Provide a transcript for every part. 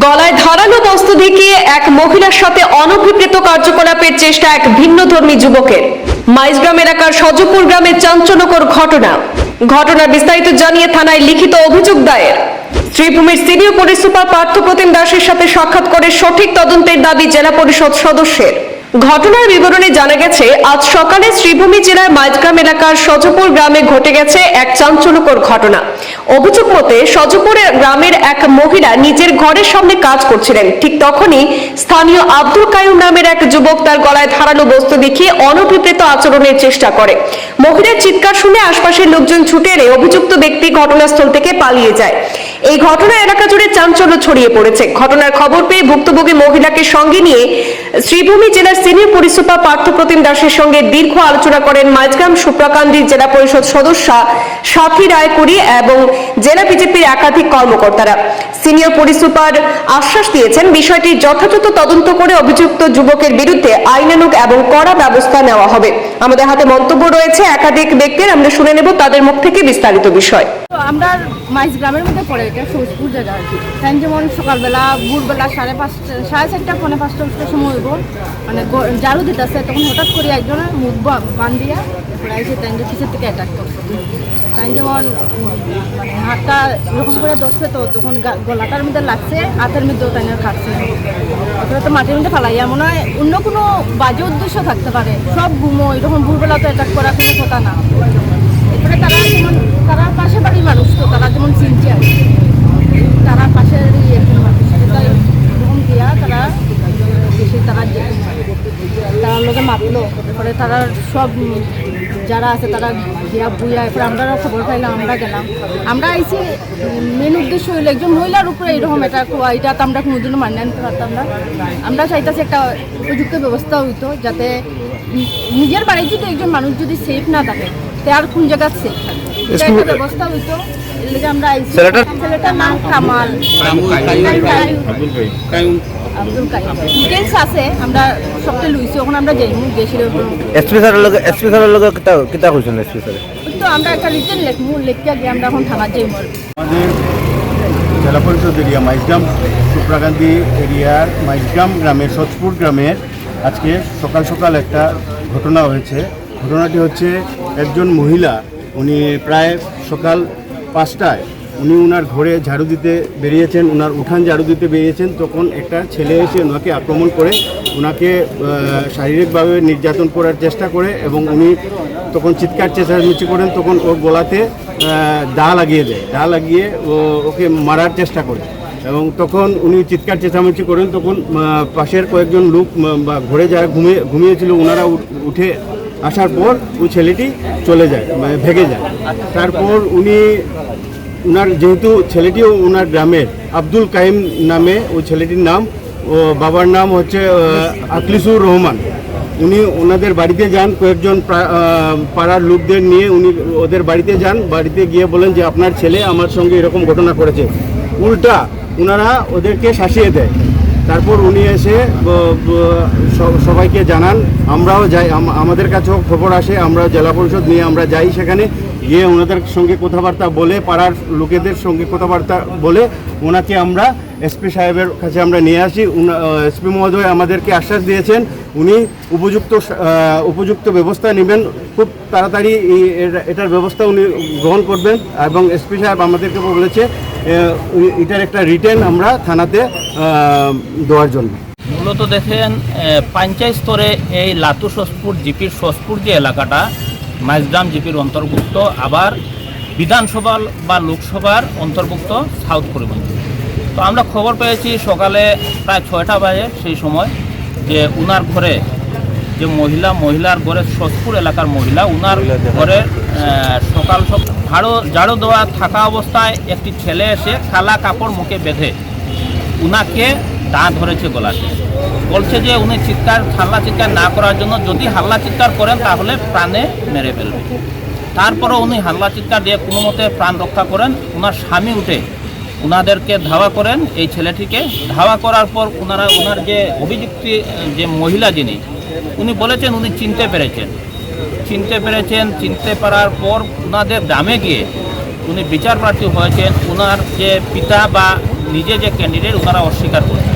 গলায় ধারালো বস্তু দেখে এক মহিলার সাথে অনভিপ্রেত কার্যকলাপের চেষ্টা এক ভিন্নধর্মী যুবকের। মাইজগ্রাম এলাকার সজপুর গ্রামের চাঞ্চল্যকর ঘটনা। ঘটনার বিস্তারিত জানিয়ে থানায় লিখিত অভিযোগ দায়ের। শ্রীভূমির সিনিয়র পুলিশ সুপার পার্থপ্রতিম দাসের সাথে সাক্ষাৎ করে সঠিক তদন্তের দাবি জেলা পরিষদ সদস্যের। ঘটনার বিবরণে জানা গেছে, আজ সকালে শ্রীভূমি জেলার মাইজগ্রাম এলাকার সজপুর গ্রামে ঘটে গেছে এক চাঞ্চল্যকর ঘটনা। অভিযোগ মতে সজপুরের গ্রামের এক মহিলা নিজের ঘরের সামনে কাজ করছিলেন। ঠিক তখনই স্থানীয় আব্দুল কায়ুম নামের এক যুবক তার গলায় ধারালো বস্তু দেখিয়ে অনভিপ্রেত আচরণের চেষ্টা করে। মহিলার চিৎকার শুনে আশপাশের লোকজন ছুটে এলে অভিযুক্ত ব্যক্তি ঘটনাস্থল থেকে পালিয়ে যায়। এই ঘটনা এলাকা জুড়ে চাঞ্চল্য ছড়িয়ে পড়েছে। ঘটনার খবর পেয়ে ভুক্তভোগী মহিলাকে সঙ্গে নিয়ে শ্রীভূমি জেলার সিনিয়র পরিসুপা পার্থপ্রতিম দাসের সঙ্গে দীর্ঘ আলোচনা করেন মাঝগ্রাম সুপ্রাকান্দির জেলা পরিষদ সদস্যা সাথী রায়কুড়ি এবং জেলা বিজেপির একাধিক কর্মকর্তারা। সিনিয়র পরিসুপার আশ্বাস দিয়েছেন, বিষয়টি যথাযথ তদন্ত করে অভিযুক্ত যুবকের বিরুদ্ধে আইনানুগ এবং কড়া ব্যবস্থা নেওয়া হবে। আমাদের হাতে মন্তব্য রয়েছে একাধিক ব্যক্তির, আমরা শুনে নেব তাদের মুখ থেকে বিস্তারিত বিষয়। আমরা মাইজ গ্রামের মধ্যে পড়ে এটা সৌজপুর জায়গা আর কি। তাই যেমন সকালবেলা, ভোরবেলা সাড়ে পাঁচটা সাড়ে চারটা, পৌনে পাঁচটা পাঁচটার সময় হইব। মানে ঝাড়ু দিতেছে, তখন হঠাৎ করে একজনের মুখ বান দিয়া এসে তাই যে পিছের থেকে অ্যাটাক করছে। তাই যেমন মানে হাতটা এরকম করে ধরছে তো, তখন গলাটার মধ্যে লাগছে, হাতের মধ্যেও তাই খাচ্ছে। তারপরে তো মাটির মধ্যে ফালাইয়া মনে হয় অন্য কোনো বাজে উদ্দেশ্য থাকতে পারে। সব ঘুমো এরকম ভোরবেলা তো অ্যাটাক করা কোনো কথা না এরপরে তারা যেমন তারা পাশে বাড়ির মানুষ তো, তারা যেমন চিনছে আর তারা পাশের একজন মানুষ এরকম দিয়া তারা বেশি তারা লোকে মারলো তারপরে তারা সব যারা আছে তারা গিয়া বুইয়া, এরপরে আমরা খবর পাইলাম, আমরা গেলাম। আমরা আইসি মেন উদ্দেশ্য হইল একজন মহিলার উপরে এরকম এটা এটা তো আমরা কোনোদিনও মান্য আনতে পারতাম না। আমরা চাইতেছি একটা উপযুক্ত ব্যবস্থা হইতো, যাতে নিজের বাড়ির যদি একজন মানুষ যদি সেফ না থাকে তার কোন জায়গা সেফ থাকবে? ছেলেটার- ছেলেটার নাম কামাল। আব্দুল কাইম। ডিটেলস আছে আমরা সবটা লুইছি ওখানে আমরা যাইমু গেছিল এসপি স্যারের লগে এসপি স্যারের লগে কিতা কিতা কইছেন এসপি স্যারে তো আমরা একটা রিটেন লেখমু লেখিয়া গিয়ে আমরা এখন থানা আমাদের জেলা পরিষদ এরিয়া মাইজগ্রাম সুপ্রাকান্দি এরিয়ার মাইজগ্রাম গ্রামের সচপুর গ্রামের আজকে সকাল সকাল একটা ঘটনা হয়েছে। ঘটনাটি হচ্ছে একজন মহিলা উনি প্রায় সকাল পাঁচটায়, উনি ওনার ঘরে ঝাড়ু দিতে বেরিয়েছেন ওনার উঠান ঝাড়ু দিতে বেরিয়েছেন, তখন একটা ছেলে এসে ওনাকে আক্রমণ করে ওনাকে শারীরিকভাবে নির্যাতন করার চেষ্টা করে এবং উনি তখন চিৎকার চেঁচামেচি করেন, তখন ওর গলাতে দা লাগিয়ে দেয়। দা লাগিয়ে ও, ওকে মারার চেষ্টা করে এবং তখন উনি চিৎকার চেঁচামেচি করেন, তখন পাশের কয়েকজন লোক বা ঘরে যারা ঘুমিয়ে, ঘুমিয়েছিল ওনারা উঠে আসার পর ওই ছেলেটি চলে যায় মানে ভেগে যায়। তারপর উনি ওনার যেহেতু ছেলেটিও ওনার গ্রামের, আব্দুল কাইম নামে ওই ছেলেটির নাম, ও বাবার নাম হচ্ছে আকলিসুর রহমান। উনি ওনাদের বাড়িতে যান, কয়েকজন পাড়ার লোকদের নিয়ে উনি ওদের বাড়িতে যান, বাড়িতে গিয়ে বলেন যে, আপনার ছেলে আমার সঙ্গে এরকম ঘটনা করেছে। উল্টা ওনারা ওদেরকে শাসিয়ে দেয়। তারপর উনি এসে সবাইকে জানান, আমরাও যাই আমাদের কাছেও খবর আসে, আমরা জেলা পরিষদ নিয়ে আমরা যাই সেখানে, গিয়ে ওনাদের সঙ্গে কথাবার্তা বলে, পাড়ার লোকেদের সঙ্গে কথাবার্তা বলে, ওনাকে আমরা এসপি সাহেবের কাছে আমরা নিয়ে আসি। এসপি মহোদয় আমাদেরকে আশ্বাস দিয়েছেন, উনি উপযুক্ত উপযুক্ত ব্যবস্থা নেবেন। খুব তাড়াতাড়ি এটার ব্যবস্থা উনি গ্রহণ করবেন এবং এসপি সাহেব আমাদেরকে বলেছে এটার একটা রিটার্ন আমরা থানাতে দেওয়ার জন্য। মূলত দেখেন পঞ্চায়েত স্তরে এই লাতু সসপুর, জিপির সসপুর যে এলাকাটা মাইজগ্রাম জিপির অন্তর্ভুক্ত, আবার বিধানসভা বা লোকসভার অন্তর্ভুক্ত সাউথ করিমগঞ্জ তো আমরা খবর পেয়েছি সকালে প্রায় ছয়টা বাজে সেই সময় যে উনার ঘরে যে মহিলা মহিলার ঘরে সসপুর এলাকার মহিলা উনার ঘরে। সকাল সকাল ঝাড়ু ঝাড়ু দেওয়া থাকা অবস্থায় একটি ছেলে এসে কালা কাপড় মুখে বেঁধে উনাকে দা ধরেছে গলাতে। বলছে যে উনি চিৎকার হাল্লা চিৎকার না করার জন্য যদি হাল্লা চিৎকার করেন তাহলে প্রাণে মেরে ফেলবে। তারপরে উনি হাল্লা চিৎকার দিয়ে কোনো মতে প্রাণ রক্ষা করেন। ওনার স্বামী উঠে উনাদেরকে ধাওয়া করেন, এই ছেলেটিকে। ধাওয়া করার পর ওনারা ওনার যে অভিযুক্তি, যে মহিলা যিনি, উনি বলেছেন উনি চিনতে পেরেছেন। চিনতে পেরেছেন, চিনতে পারার পর ওনাদের গ্রামে গিয়ে উনি বিচার প্রার্থী হয়েছেন। ওনার যে পিতা বা নিজে যে ক্যান্ডিডেট ওনারা অস্বীকার করেছেন।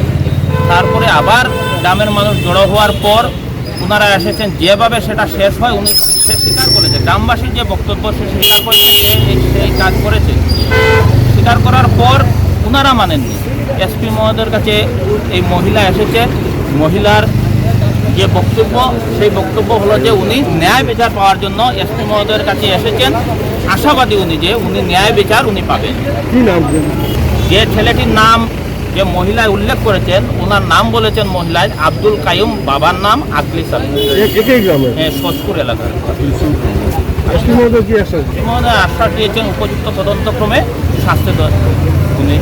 তারপরে আবার গ্রামের মানুষ জড়ো হওয়ার পর ওনারা এসেছেন। যেভাবে সেটা শেষ হয়, উনি সে স্বীকার করেছে। গ্রামবাসীর যে বক্তব্য, সে স্বীকার করেছে সে এই- কাজ করেছে। স্বীকার করার পর ওনারা মানেননি। এসপি মহোদয়ের কাছে এই মহিলা এসেছে। মহিলার যে বক্তব্য সেই বক্তব্য হলো যে উনি ন্যায় বিচার পাওয়ার জন্য এসপি মহোদয়ের কাছে এসেছেন। আশাবাদী উনি যে উনি ন্যায় বিচার উনি পাবেন। যে? ছেলেটির নাম যে মহিলায় উল্লেখ করেছেন ওনার নাম বলেছেন মহিলায় আব্দুল কাইম বাবার নাম আকলি সালিম একই গ্রামে এলাকার। আশ্বাস দিয়েছেন উপযুক্ত তদন্তক্রমে শাস্তি উনি।